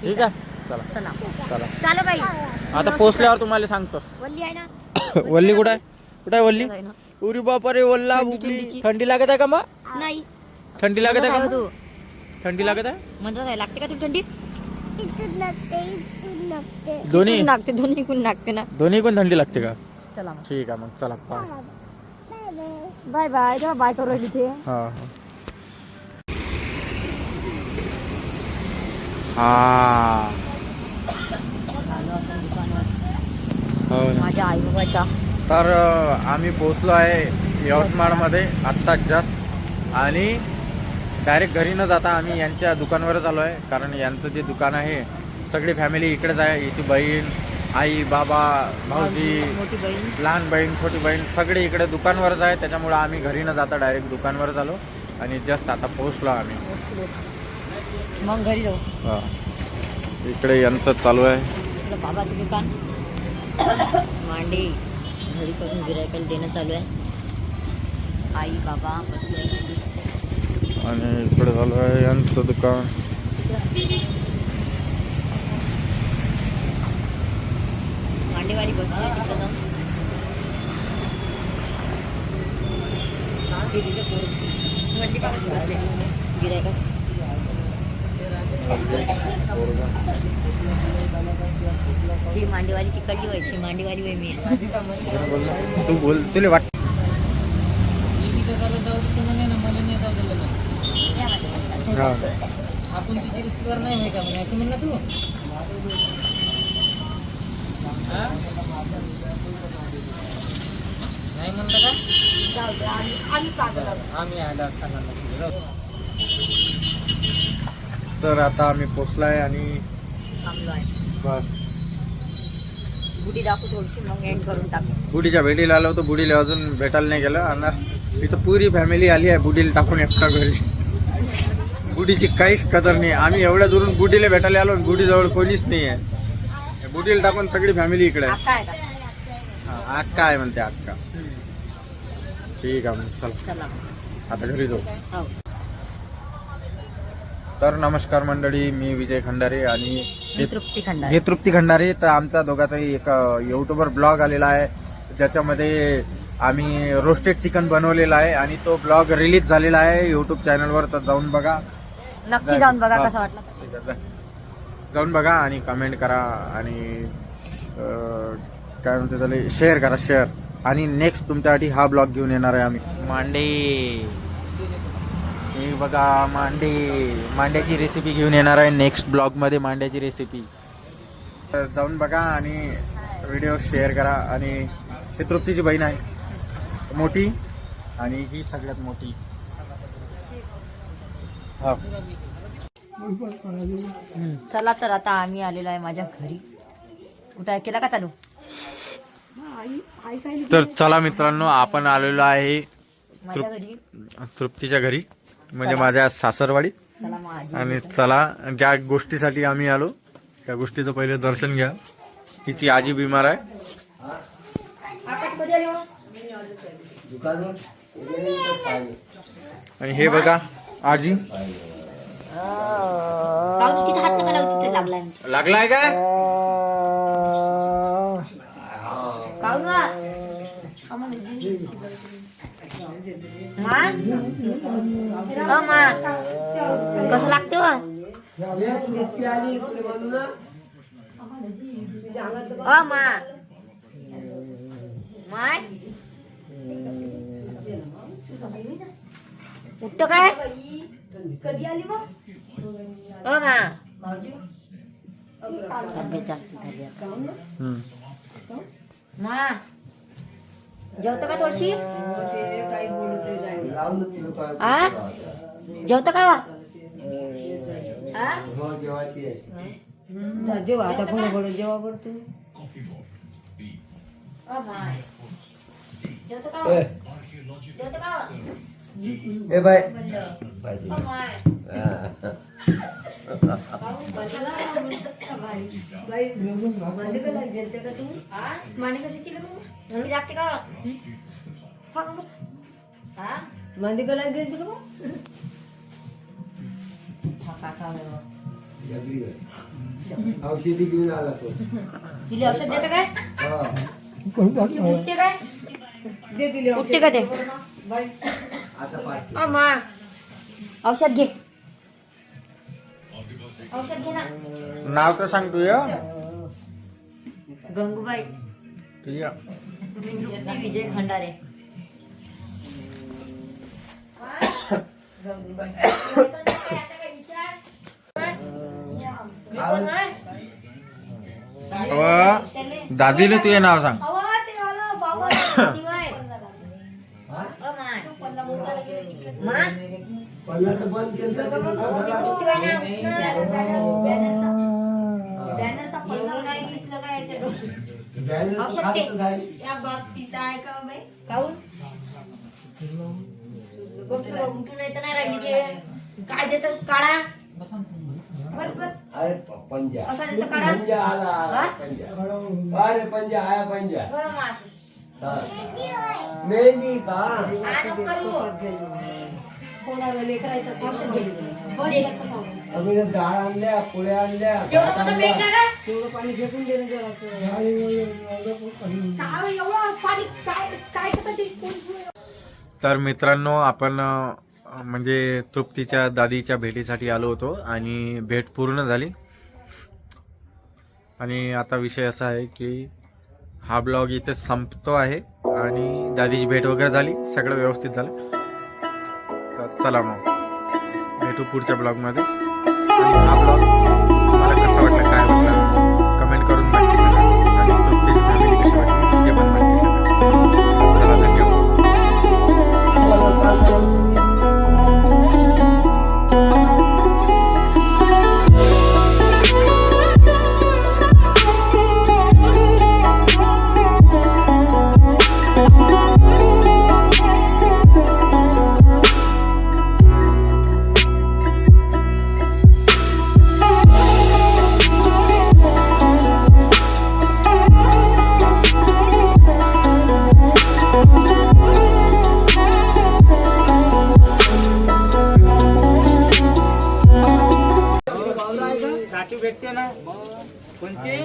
ठीक आहे. चला. चला. चला. चालो बाई. आता पोचल्यावर तुम्हाला सांगतो. वल्ली आहे ना? वल्ली कुठं आहे? कुठं आहे वल्ली? आहे ना. उरी बापरे वल्ला थंडी- थंडीची. थंडी लागत आहे का मग? नाही. थंडी लागत आहे का मग? तू थंडी लागत आहे? म्हणत आहे लागते का तुला थंडी? लागते दोन्ही? कोण लागते ना. दोन्ही पण थंडी लागते का? चला ठीक आहे मग चला बाय. बाय बाय तेव्हा बाय करू राहिली ते. हा हा. हो. ना. माझ्या आई बाबाच्या तर अ, आम्ही पोचलो आहे यवतमाळमध्ये आत्ताच जास्त आणि डायरेक्ट घरी न जाता आम्ही यांच्या दुकानवरच आलो आहे कारण यांचं जे दुकान आहे सगळी फॅमिली इकडेच आहे याची बहीण आई बाबा भाऊजी मोठी बहीण. लहान बहीण छोटी बहीण सगळे इकडे दुकानवरच आहे त्याच्यामुळं आम्ही घरी न जाता डायरेक्ट दुकानवरच आलो आणि जस्ट आता पोहोचलो आम्ही. मग घरी जाऊ. हा. इकडे यांचं चालू आहे. आपलं बाबाचं दुकान. मांडे घरी करून गिरायकाला देणं चालू आहे. आई बाबा बसले आणि इकडे चालू आहे यांचं दुकान. मांडेवारी बसले तिकडं जाऊन. दीदीच्या पोर बाबाशी बसले. गिरायका ती मांडेवाली तिकडली होय ती मांडेवाली होय मी. तू बोल तुला वाट हा. आपण तिची रिश्तेदार नाही आहे का म्हणे? असं म्हणलं तू? हा? नाही म्हणलं का? आम्ही आला सांगा तर आता आम्ही पोचलाय आणि बस. बुटी दाखवू थोडीशी मग एंड करून टाकू. बुडीच्या भेटीला आलो होतो बुडीला अजून भेटायला नाही गेलं. आणि इथं पुरी फॅमिली आली आहे बुडीला टाकून एकटा घरी. बुडीची काहीच कदर नाही. आम्ही एवढ्या दुरून बुडीला भेटायला आलो बुडीजवळ कोणीच नाही आहे. बुडीला टाकून सगळी फॅमिली इकडे आहे. अक्का आहे म्हणते अक्का ठीक आहे मग चल. चला. आता घरी जाऊ. हो. तर नमस्कार मंडळी मी विजय खंडारे आणि मी तृप्ती खंडार. हे तृप्ती खंडारे तर आमचा दोघाचाही एक युट्यूबर ब्लॉग आलेला आहे. ज्याच्यामध्ये आम्ही रोस्टेड चिकन बनवलेला आहे आणि तो ब्लॉग रिलीज झालेला आहे युट्यूब चॅनलवर तर जाऊन बघा. नक्की जाऊन बघा. कसं वाटलं. जाऊन बघा आणि कमेंट करा आणि काय म्हणते त्याला शेअर करा शेअर आणि नेक्स्ट तुमच्यासाठी हा ब्लॉग घेऊन येणार आहे आम्ही. मांडे. हे बघा मांडे. मांड्याची रेसिपी घेऊन येणार आहे नेक्स्ट ब्लॉगमध्ये मांड्याची रेसिपी जाऊन बघा आणि व्हिडिओ शेअर करा. आणि ते तृप्तीची बहीण आहे. मोठी आणि ही सगळ्यात मोठी. हा. चला तर आता आम्ही आलेलो आहे माझ्या घरी. कुठं? केला का चालू? तर चला मित्रांनो आपण आलेलो आहे माझ्या घरी. तृप्तीच्या घरी. म्हणजे माझ्या सासरवाडीत आणि चला ज्या गोष्टीसाठी आम्ही आलो त्या गोष्टीचं पहिले दर्शन घ्या. तिची आजी बिमार आहे. आणि हे बघा आजी. काहून लागलाय काय? काहून वा? मा अ, मा कसं लागते व अ मा माय उठतो काय अ मा तब्येत जास्त झाली आता हम्म. मा जेवतो का थोडीशी आ जेवतो का आ? जेव्हा आता कोणी बडं जेव्हा बरं तू अ, माय. जेवतो का जेवतो का ए बाय? मांडे का कसे केले लागते सांग बरं. मांडे गेलते. औषधी घेऊन आला तो तिला औषध देतं काय हा. उठते काय दे दिली उठते का ते औषध घे. औषध घे ना. नाव तर सांग तू या. गंगूबाई. तुझ्या तृप्ती विजय खंडारे. अव, दादीला तुझे नाव सांग. काय देत काढा बस बस अरे प- पंजा असा देतो काढा पंजा आला आला हा? पंजा अरे पंजा आया पंजा गरम मास. हा. मेहंदी का हा, नको करू कोणाला लेकरायचं औषध घे दे. आम्ही ना डाळ आणल्या पोळ्या आणल्या एवढं भात मोठं आणला. पेट का गं? तेवढं पाणी फेकून दे ना जरा काय एवढं पाणी काय काय कशासाठी कोण- तर मित्रांनो आपण अ, म्हणजे तृप्तीच्या दादीच्या भेटीसाठी आलो होतो आणि भेट पूर्ण झाली आणि आता विषय असा आहे की हा ब्लॉग इथे संपतो आहे आणि दादीची भेट वगैरे झाली सगळं व्यवस्थित झालं चला मग. भेटू पुढच्या ब्लॉगमध्ये. आणि हा ब्लॉग तुम्हाला कसा वाटला काय वाटलं? कोणची